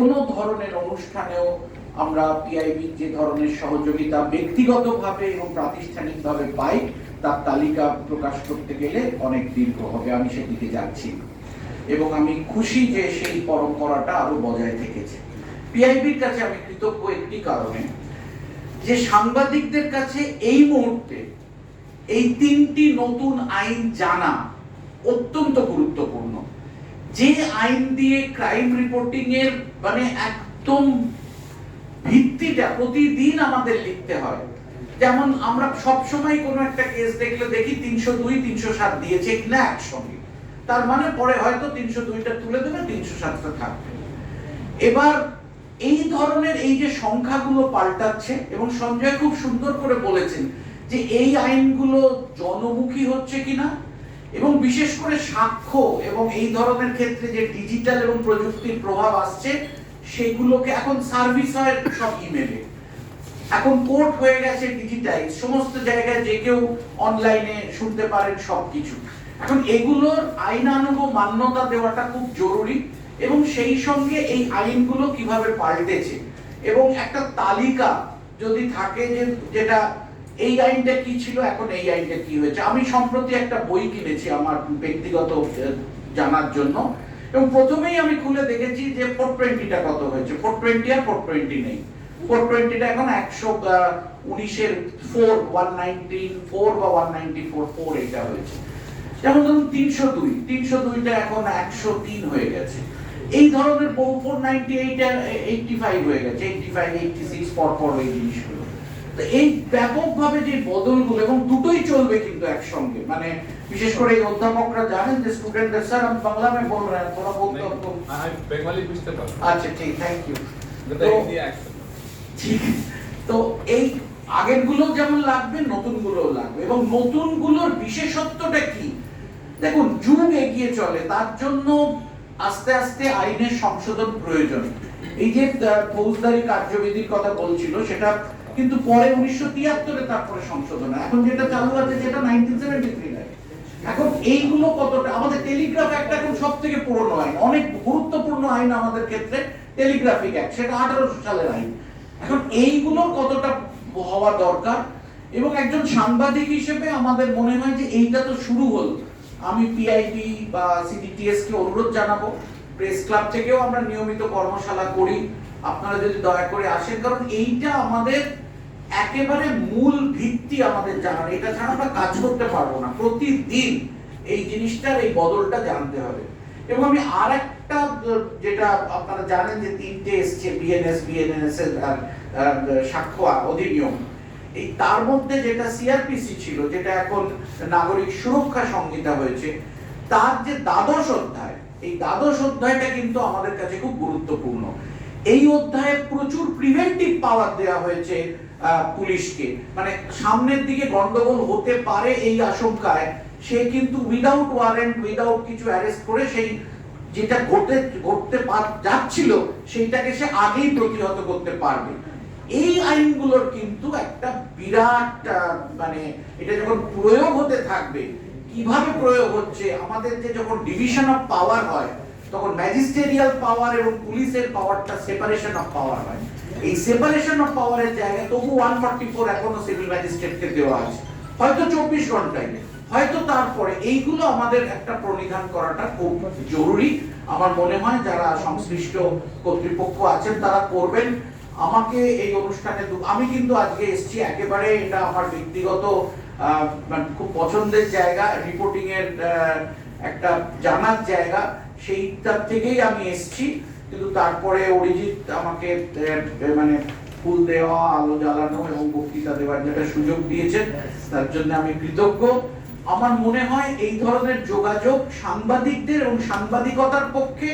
কোনো ধরনের অনুষ্ঠানেও আমরা পিআইবি যে ধরনের সহযোগিতা ব্যক্তিগতভাবে এবং প্রাতিষ্ঠানিকভাবে পাই, তার তালিকা প্রকাশ করতে গেলে অনেক দীর্ঘ হবে, আমি সেদিকে যাচ্ছি। এবং আমি খুশি যে সেই পরম্পরাটা আরও বজায় থেকেছে। পিআইবির কাছে আমি কৃতজ্ঞ একটি কারণে, যে সাংবাদিকদের কাছে এই মুহূর্তে এই তিনটি নতুন আইন জানা অত্যন্ত গুরুত্বপূর্ণ। যে আইন দিয়ে ক্রাইম রিপোর্টিং এর মানে একদম ভিত্তিটা প্রতিদিন আমাদের লিখতে হয়। যেমন আমরা সব সময় কোনো একটা কেস দেখলে দেখি তিনশো দুই, তিনশো সাত দিয়েছে কিনা একসঙ্গে। তার মানে পরে হয়তো তিনশো দুইটা তুলে দেবে, তিনশো সাতটা থাকবে। এবার এই ধরনের এই যে সংখ্যাগুলো পাল্টাচ্ছে, এবং সঞ্জয় খুব সুন্দর করে বলেছেন যে এই আইনগুলো জনমুখী হচ্ছে কিনা এবং বিশেষ করে সাক্ষ্য এবং এই ধরনের ক্ষেত্রে যে ডিজিটাল এবং প্রযুক্তির প্রভাব আসছে, সেগুলোকে এখন সার্ভিস হয় সব ইমেলে এখন কোর্ট হয়ে গেছে ডিজিটাইজ সমস্ত জায়গায় যে কেউ অনলাইনে শুনতে পারেন সবকিছু এখন এগুলোর আইনানুগ মান্যতা দেওয়াটা খুব জরুরি এবং সেই সঙ্গে এই আইনগুলো কীভাবে পাল্টেছে। এবং একটা তালিকা যদি থাকে যে যেটা এই আইনটা কি ছিল? এখন এই আইনটা কি হয়েছে? আমি সম্প্রতি একটা বই কিনেছি আমার ব্যক্তিগত জানার জন্য। এবং প্রথমেই আমি খুলে দেখেছি যে ফোর টোয়েন্টিটা কত হয়েছে? ফোর টোয়েন্টি আর ফোর টোয়েন্টি নেই। ফোর টোয়েন্টিটা এখন একশো উনিশের ফোর ওয়ান নাইনটিন ফোর বা ওয়ান নাইনটি ফোর ফোর এটা হয়েছে। যেমন ধরুন তিনশো দুই। তিনশো দুইটা এখন একশো তিন হয়ে গেছে। এই ধরনের বহু four ninety eight eighty five হয়ে গেছে। এইটটি ফাইভ এইটটি সিক্স পর পর এই জিনিসগুলো। এই ব্যাপকভাবে যে বদলগুলো এবং দুটোই চলবে কিন্তু একসঙ্গে। মানে বিশেষ করে এই অধ্যাপকরা জানেন যে স্টুডেন্টদের স্যার আমি বাংলা মে বল রহা থোড়া বলতে আপকো বেঙ্গলি বুঝতে পারো আচ্ছা ঠিক থ্যাংক ইউ ঠিক। তো এই আগেরগুলো যেমন লাগবে নতুনগুলো লাগবে। এবং নতুনগুলোর বিশেষত্বটা কি? দেখুন যুগ এগিয়ে চলে তার জন্য আস্তে আস্তে আইনের সংশোধন প্রয়োজন। এই যে ফৌজদারি কার্যবিধির কথা বলছিল সেটা কিন্তু পরে উনিশশো তিয়াত্তরে তারপরে সংশোধন এখন যেটা চালু আছে যেটা নাইনটিন সেভেন্টি থ্রি এখন এইগুলো কতটা আমাদের টেলিগ্রাফ অ্যাক্ট এখন সব থেকে পুরনো আইন অনেক গুরুত্বপূর্ণ আইন আমাদের ক্ষেত্রে টেলিগ্রাফিক অ্যাক্ট সেটা আঠারোশো সালের আইন। এখন এইগুলো কতটা হওয়া দরকার? এবং একজন সাংবাদিক হিসেবে আমাদের মনে হয় যে এইটা তো শুরু হলো। আমি পিআইবি বা সিডিটিএস কে অনুরোধ জানাব। প্রেস ক্লাব থেকেও আমরা নিয়মিত কর্মশালা করি। আপনারা যদি দয়া করে আসেন, কারণ এইটা আমাদের একেবারে মূল ভিত্তি আমাদের জানার, এটা ছাড়া আমরা কাজ করতে পারব না। প্রতিদিন এই জিনিসটার, এই বদলটা জানতে হবে। এবং আমি আর একটা যেটা আপনারা জানেন যে তিনটে এসছে, বিএনএস বিএনএস এর সাক্ষ্য অধিনিয়ম। এই তার মধ্যে যেটা সিআরপিসি ছিল, যেটা এখন নাগরিক সুরক্ষা সংহিতা হয়েছে, তার যে দ্বাদশ অধ্যায়, এই দ্বাদশ অধ্যায়টা কিন্তু আমাদের কাছে খুব গুরুত্বপূর্ণ। এই অধ্যায়ে প্রচুর প্রিভেন্টিভ পাওয়ার দেওয়া হয়েছে পুলিশকে। মানে সামনের দিকে গন্ডগোল হতে পারে এই আশঙ্কায়। সে কিন্তু উইদাউট ওয়ারেন্ট উইদাউট কিছু অ্যারেস্ট করে সেই যেটা ঘটে, ঘটতে যাচ্ছিল, সেইটাকে সে আগেই প্রতিহত করতে পারবে। এই আইনগুলোর কিন্তু একটা বিরাট মানে এটা যখন প্রয়োগ হতে থাকবে, কীভাবে প্রয়োগ হচ্ছে? আমাদের যে যখন ডিভিশন অফ পাওয়ার হয়, তখন ম্যাজিস্টেরিয়াল পাওয়ার এবং পুলিশের পাওয়ারটা সেপারেশন অফ পাওয়ার হয়। এই সেপারেশন অফ পাওয়ারের জায়গায় তবু ওয়ান ফর্টি ফোর এখনও সিভিল ম্যাজিস্ট্রেটকে দেওয়া আছে হয়তো চব্বিশ ঘন্টায় হয়তো তারপরে। এইগুলো আমাদের একটা প্রণিধান করাটা খুব জরুরি। আমার মনে হয় যারা সংশ্লিষ্ট কর্তৃপক্ষ আছেন তারা করবেন। আমাকে এই অনুষ্ঠানে আমি কিন্তু আজকে এসেছি, একেবারে এটা আমার ব্যক্তিগত মানে খুব পছন্দের জায়গা রিপোর্টিং এর একটা জানার জায়গা। সেইটার থেকেই আমি এসেছি। কিন্তু তারপরে অরিজিৎ আমাকে মানে ফুল দেওয়া, আলো জ্বালানো এবং বক্তৃতা দেওয়ার যেটা সুযোগ দিয়েছেন তার জন্য আমি কৃতজ্ঞ। আমার মনে হয় এই ধরনের যোগাযোগ সাংবাদিকদের এবং সাংবাদিকতার পক্ষে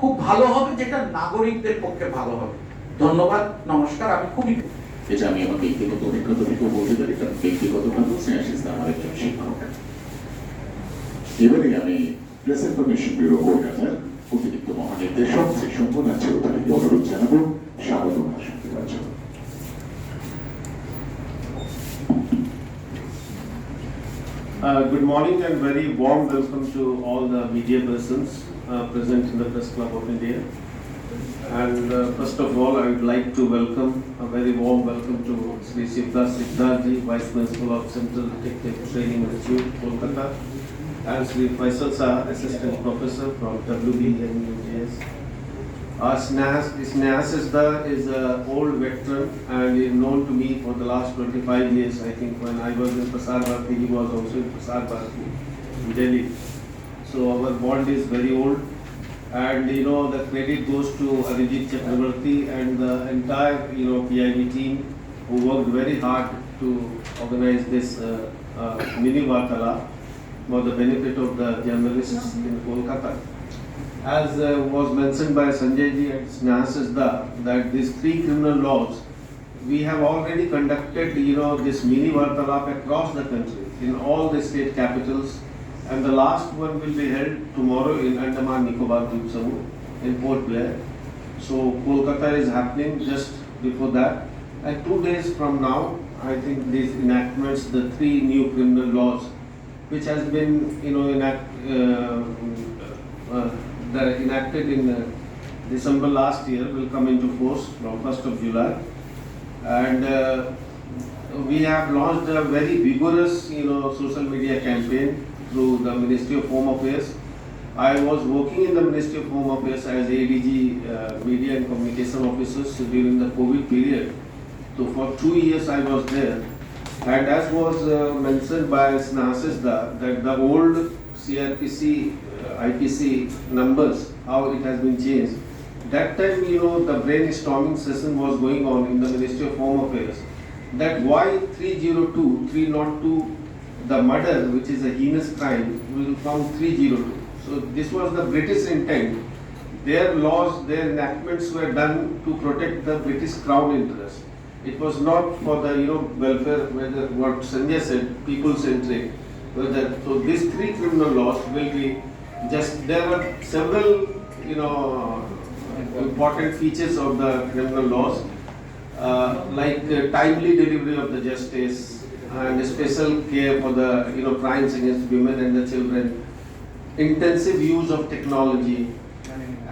খুব ভালো হবে, যেটা নাগরিকদের পক্ষে ভালো হবে। ধন্যবাদ, নমস্কার, আমি খুবই এটা আমি আমার ব্যক্তিগত অভিজ্ঞতা থেকেও বলতে পারি, কারণ ব্যক্তিগতভাবেও স্নেহাশিস আমার একজন শিক্ষক। এবারে আমি প্রেস ইনফরমেশন ব্যুরো কলকাতার অতিরিক্ত মহানির্দেশক শ্রী শম্ভুনাথ চৌধুরীকে অনুরোধ জানাবো স্বাগত ভাষণ দেওয়ার জন্য Uh, Good morning and very warm welcome to all the media persons uh, present in the Press Club of India. And uh, first of all, I would like to welcome, a very warm welcome to Sri Shivdas Siddharji, Vice Principal of Central Detective Training Institute, Kolkata, and Sri Faisal Shah, Assistant Professor from WBNUJS. Uh, Snehas, Snehas Siddha is an old veteran and is known to me for the last 25 years. I think when I was in Prasar Bharati, he was also in Prasar Bharati in Delhi. So our bond is very old. And you know, the credit goes to Arijit Chakravarti and the entire, you know, PIB team who worked very hard to organize this uh, uh, mini Vartala for the benefit of the journalists in Kolkata. As uh, was mentioned by Sanjay ji and Snehasisda, that these three criminal laws, we have already conducted, you know, this mini Vartalap across the country, in all the state capitals. And the last one will be held tomorrow in Andaman Nicobar Samooh in Port Blair. So Kolkata is happening just before that. And two days from now, I think these enactments, the three new criminal laws, which has been, you know, enact, uh, uh, enacted in uh, December last year will come into force from 1st of July. And we have launched a very vigorous, you know, social media campaign through the Ministry of Home Affairs. I was working in the Ministry of Home Affairs as ADG uh, Media and Communication Officers during the COVID period. So for two years I was there. And as was uh, mentioned by Snahasisda, that the old CRPC, uh, IPC numbers, how it has been changed. That time, you know, the brainstorming session was going on in the Ministry of Home Affairs. That why 302, 302, the murder, which is a heinous crime, will come 302. So this was the British intent. Their laws, their enactments were done to protect the British crown interest. It was not for the, you know, welfare, whether what Sanjay said, people centric. Whether, so these three criminal laws will be just, there are several, you know, important features of the criminal laws. Uh, like uh, timely delivery of the justice and special care for the, you know, crimes against women and the children. Intensive use of technology,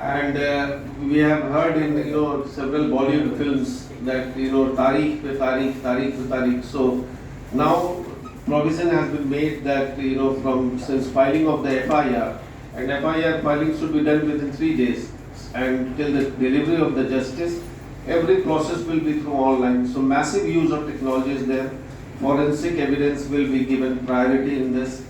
and uh, we have heard in you know several Bollywood films that you know Tariq pe Tariq, Tariq pe Tariq. So now provision has been made that you know from since filing of the FIR and FIR filing should be done within three days and till the delivery of the justice, every process will be through online. So massive use of technology is there. Forensic evidence will be given priority in this.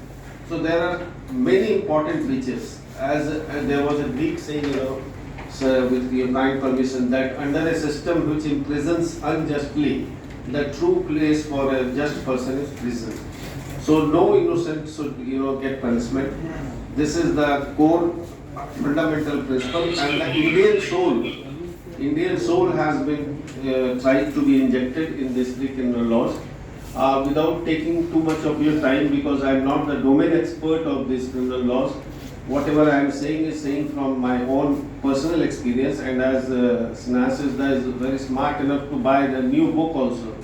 So there are many important features. As, as there was a Greek saying, you know, so with your kind permission, that under a system which imprisons unjustly, the true place for a just person is prison. So no innocent should, you know, get punishment. This is the core fundamental principle and the Indian soul, Indian soul has been uh, tried to be injected in this three criminal laws. Uh, without taking too much of your time because I am not the domain expert of these criminal laws. Whatever I am saying is saying from my own personal experience and as uh, Snasisda is very smart enough to buy the new book also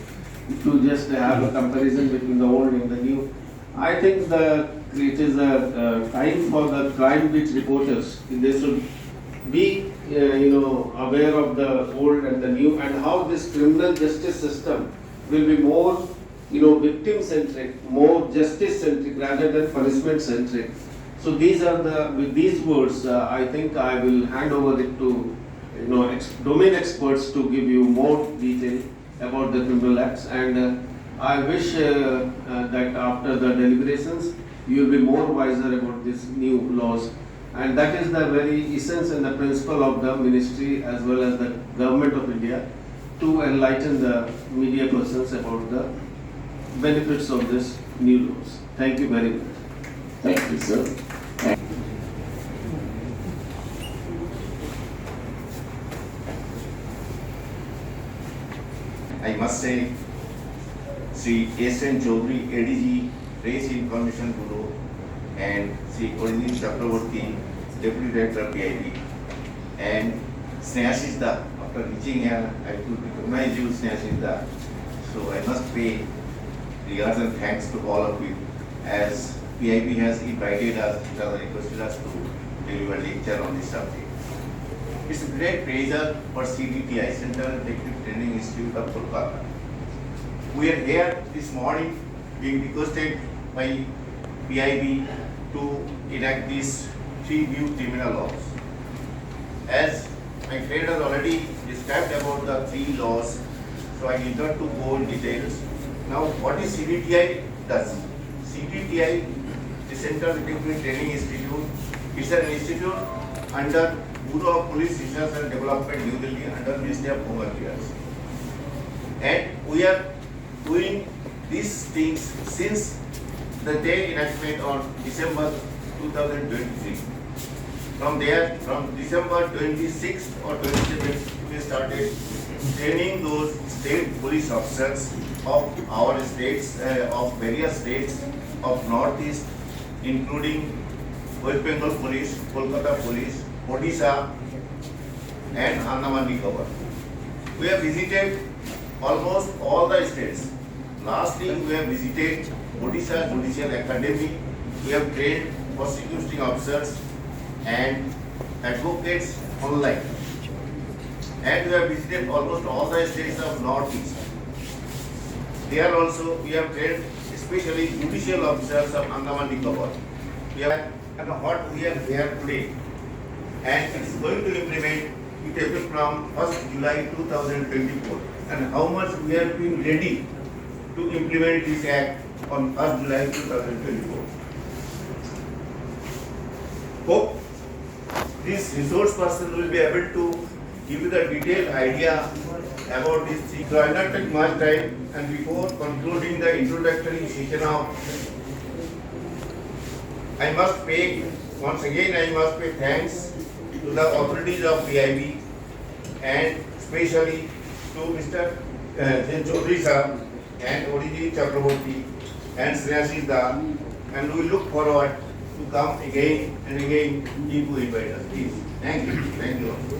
to just have a comparison between the old and the new. I think the it is a time for the crime beat reporters. They should be uh, you know aware of the old and the new and how this criminal justice system will be more you know victim centric, more justice centric rather than punishment centric. So these are the with these words, uh, I think I will hand over it to you know ex- domain experts to give you more detail about the criminal acts and. Uh, I wish uh, uh, that after the deliberations, you will be more wiser about these new laws. And that is the very essence and the principle of the ministry as well as the government of India to enlighten the media persons about the benefits of this new laws. Thank you very much. Thank you, sir. I must say, Sri S. N. Chaudhary, ADG, Race Information Bureau, and Sri Orinjit Chakraborty, Deputy Director PIB, and Snehasisda, after reaching here, I could recognize you, Snehasisda. So I must pay regards and thanks to all of you, as PIB has invited us, it has requested us to deliver lecture on this subject. It's a great pleasure for CDTI, Central Technical Training Institute of Kolkata. We are here this morning being requested by PIB to enact these three new criminal laws. As my friend has already described about the three laws, so I need not to go in details. Now, what is CDTI does? CDTI, the Central Technical Training Institute, is an institute under Bureau of Police Research and Development, New Delhi, under Ministry of Home Affairs. And we are doing these things since the day enactment on December 2023. From there, from December 26th or 27th, we started training those state police officers of our states, uh, of various states of Northeast, including West Bengal Police, Kolkata Police, Odisha, and Andaman Nicobar. We have visited almost all the states. Last week, we have visited Odisha Judicial Academy. We have trained prosecuting officers and advocates online. And we have visited almost all the states of Northeast. There also, we have trained especially judicial officers of Andaman Nicobar. We have, and what we are here today, and it's going to implement it effect from first July two thousand twenty-four. And how much we have been ready to implement this act on first July two thousand twenty-four. Hope this resource person will be able to give you the detailed idea about this thing. So I will not take much time and before concluding the introductory session of I must pay, once again, I must pay thanks to the authorities of PIB and especially to Mr. uh, Jen Chaudhary sir and Odiji Chakraborty and Srinivas Da and we look forward to come again and again if you us. Please, thank you, thank you.